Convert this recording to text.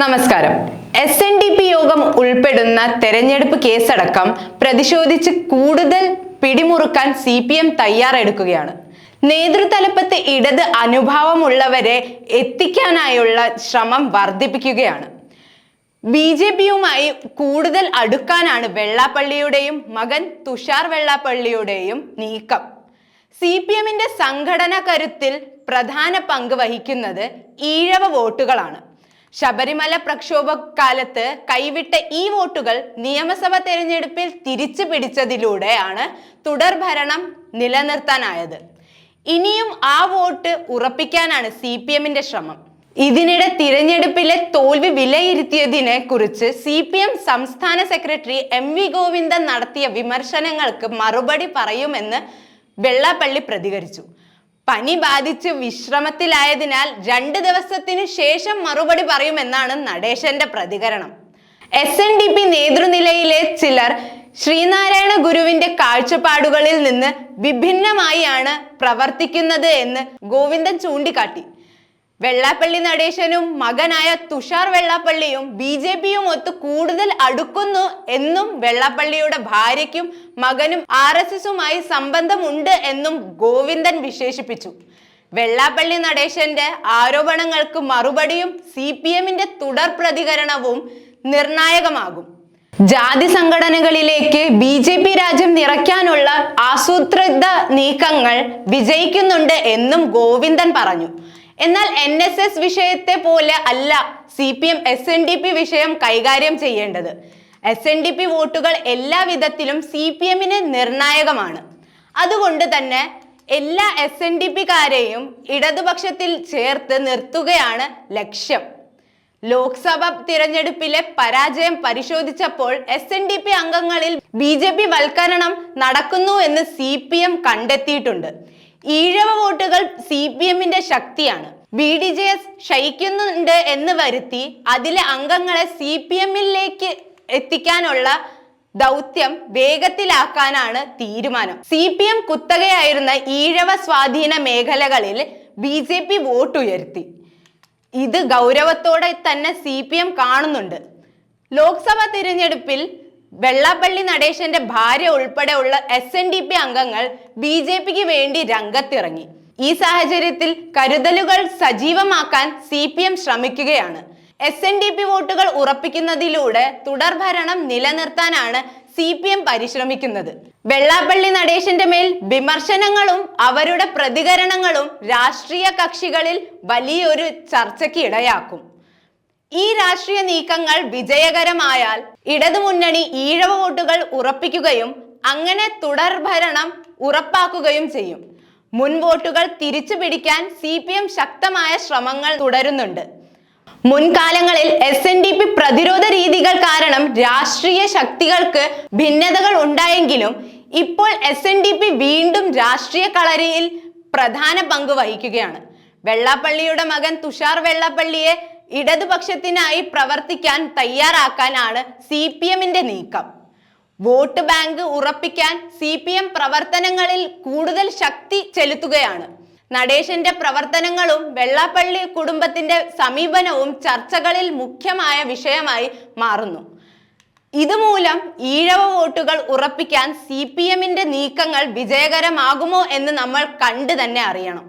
നമസ്കാരം. S N D P യോഗം ഉൾപ്പെടുന്ന തെരഞ്ഞെടുപ്പ് കേസടക്കം പ്രതിഷേധിച്ച് കൂടുതൽ പിടിമുറുക്കാൻ സി പി എം തയ്യാറെടുക്കുകയാണ്. നേതൃതലപ്പത്ത് ഇടത് അനുഭാവമുള്ളവരെ എത്തിക്കാനായുള്ള ശ്രമം വർദ്ധിപ്പിക്കുകയാണ്. ബി ജെ പിയുമായി കൂടുതൽ അടുക്കാനാണ് വെള്ളാപ്പള്ളിയുടെയും മകൻ തുഷാർ വെള്ളാപ്പള്ളിയുടെയും നീക്കം. സി പി എമ്മിന്റെ സംഘടന കരുത്തിൽ പ്രധാന പങ്ക് വഹിക്കുന്നത് ഈഴവ വോട്ടുകളാണ്. ശബരിമല പ്രക്ഷോഭ കാലത്ത് കൈവിട്ട ഈ വോട്ടുകൾ നിയമസഭ തെരഞ്ഞെടുപ്പിൽ തിരിച്ചു പിടിച്ചതിലൂടെയാണ് തുടർ ഭരണം നിലനിർത്താനായത്. ഇനിയും ആ വോട്ട് ഉറപ്പിക്കാനാണ് സി പി എമ്മിന്റെ ശ്രമം. ഇതിനിടെ തിരഞ്ഞെടുപ്പിലെ തോൽവി വിലയിരുത്തിയതിനെ കുറിച്ച് സി പി എം സംസ്ഥാന സെക്രട്ടറി എം വി ഗോവിന്ദൻ നടത്തിയ വിമർശനങ്ങൾക്ക് മറുപടി പറയുമെന്ന് വെള്ളാപ്പള്ളി പ്രതികരിച്ചു. പനി ബാധിച്ച് വിശ്രമത്തിലായതിനാൽ രണ്ട് ദിവസത്തിന് ശേഷം മറുപടി പറയുമെന്നാണ് നടേശന്റെ പ്രതികരണം. എസ് എൻ ഡി പി നേതൃനിലയിലെ ചിലർ ശ്രീനാരായണ ഗുരുവിന്റെ കാഴ്ചപ്പാടുകളിൽ നിന്ന് വിഭിന്നമായാണ് പ്രവർത്തിക്കുന്നത് എന്ന് ഗോവിന്ദൻ ചൂണ്ടിക്കാട്ടി. വെള്ളാപ്പള്ളി നടേശനും മകനായ തുഷാർ വെള്ളാപ്പള്ളിയും ബി ജെ പിയും ഒത്ത് കൂടുതൽ അടുക്കുന്നു എന്നും വെള്ളാപ്പള്ളിയുടെ ഭാര്യയ്ക്കും മകനും ആർ എസ് എസുമായി സംബന്ധമുണ്ട് എന്നും ഗോവിന്ദൻ വിശേഷിപ്പിച്ചു. വെള്ളാപ്പള്ളി നടേശന്റെ ആരോപണങ്ങൾക്ക് മറുപടിയും സി പി എമ്മിന്റെ തുടർ പ്രതികരണവും നിർണായകമാകും. ജാതി സംഘടനകളിലേക്ക് ബി ജെ പി രാജ്യം നിറയ്ക്കാനുള്ള ആസൂത്രിത നീക്കങ്ങൾ വിജയിക്കുന്നുണ്ട് എന്നും ഗോവിന്ദൻ പറഞ്ഞു. എന്നാൽ എൻ എസ് എസ് വിഷയത്തെ പോലെ അല്ല C P M S N D P വിഷയം കൈകാര്യം ചെയ്യേണ്ടത്. എസ് എൻ ഡി പി വോട്ടുകൾ എല്ലാ വിധത്തിലും സി പി എമ്മിന് നിർണായകമാണ്. അതുകൊണ്ട് തന്നെ എല്ലാ എസ് എൻ ഡി പിക്കാരെയും ഇടതുപക്ഷത്തിൽ ചേർത്ത് നിർത്തുകയാണ് ലക്ഷ്യം. ലോക്സഭ തിരഞ്ഞെടുപ്പിലെ പരാജയം പരിശോധിച്ചപ്പോൾ എസ് എൻ ഡി പി അംഗങ്ങളിൽ ബി ജെ പി വൽക്കരണം നടക്കുന്നു എന്ന് സി പി എം കണ്ടെത്തിയിട്ടുണ്ട്. ഈഴവ വോട്ടുകൾ സി പി എമ്മിന്റെ ശക്തിയാണ്. ബി ഡി ജെ എസ് ക്ഷയിക്കുന്നുണ്ട് എന്ന് വരുത്തി അതിലെ അംഗങ്ങളെ സി പി എമ്മിലേക്ക് എത്തിക്കാനുള്ള ദൗത്യം വേഗത്തിലാക്കാനാണ് തീരുമാനം. സി പി എം കുത്തകയായിരുന്ന ഈഴവ സ്വാധീന മേഖലകളിൽ ബി ജെ പി വോട്ടുയർത്തി. ഇത് ഗൗരവത്തോടെ തന്നെ സി പി എം കാണുന്നുണ്ട്. ലോക്സഭാ തിരഞ്ഞെടുപ്പിൽ വെള്ളാപ്പള്ളി നടേശന്റെ ഭാര്യ ഉൾപ്പെടെയുള്ള എസ് എൻ ഡി പി അംഗങ്ങൾ ബി ജെ പിക്ക് വേണ്ടി രംഗത്തിറങ്ങി. ഈ സാഹചര്യത്തിൽ കരുതലുകൾ സജീവമാക്കാൻ സി പി എം ശ്രമിക്കുകയാണ്. എസ് എൻ ഡി പി വോട്ടുകൾ ഉറപ്പിക്കുന്നതിലൂടെ തുടർഭരണം നിലനിർത്താനാണ് സി പി എം പരിശ്രമിക്കുന്നത്. വെള്ളാപ്പള്ളി നടേശന്റെ മേൽ വിമർശനങ്ങളും അവരുടെ പ്രതികരണങ്ങളും രാഷ്ട്രീയ കക്ഷികളിൽ വലിയൊരു ചർച്ചയ്ക്ക് ഇടയാക്കും. ഈ രാഷ്ട്രീയ നീക്കങ്ങൾ വിജയകരമായാൽ ഇടതുമുന്നണി ഈഴവ വോട്ടുകൾ ഉറപ്പിക്കുകയും അങ്ങനെ തുടർഭരണം ഉറപ്പാക്കുകയും ചെയ്യും. മുൻ വോട്ടുകൾ തിരിച്ചു പിടിക്കാൻ സി പി എം ശക്തമായ ശ്രമങ്ങൾ തുടരുന്നുണ്ട്. മുൻകാലങ്ങളിൽ എസ് എൻ ഡി പി പ്രതിരോധ രീതികൾ കാരണം രാഷ്ട്രീയ ശക്തികൾക്ക് ഭിന്നതകൾ ഉണ്ടായെങ്കിലും ഇപ്പോൾ എസ് എൻ ഡി പി വീണ്ടും രാഷ്ട്രീയ കളരിയിൽ പ്രധാന പങ്ക് വഹിക്കുകയാണ്. വെള്ളാപ്പള്ളിയുടെ മകൻ തുഷാർ വെള്ളാപ്പള്ളിയെ ഇടതുപക്ഷത്തിനായി പ്രവർത്തിക്കാൻ തയ്യാറാക്കാനാണ് സി പി എമ്മിന്റെ നീക്കം. വോട്ട് ബാങ്ക് ഉറപ്പിക്കാൻ സി പി എം പ്രവർത്തനങ്ങളിൽ കൂടുതൽ ശക്തി ചെലുത്തുകയാണ്. നടേശന്റെ പ്രവർത്തനങ്ങളും വെള്ളാപ്പള്ളി കുടുംബത്തിന്റെ സമീപനവും ചർച്ചകളിൽ മുഖ്യമായ വിഷയമായി മാറുന്നു. ഇതുമൂലം ഈഴവ വോട്ടുകൾ ഉറപ്പിക്കാൻ സി പി എമ്മിന്റെ നീക്കങ്ങൾ വിജയകരമാകുമോ എന്ന് നമ്മൾ കണ്ടു തന്നെ അറിയണം.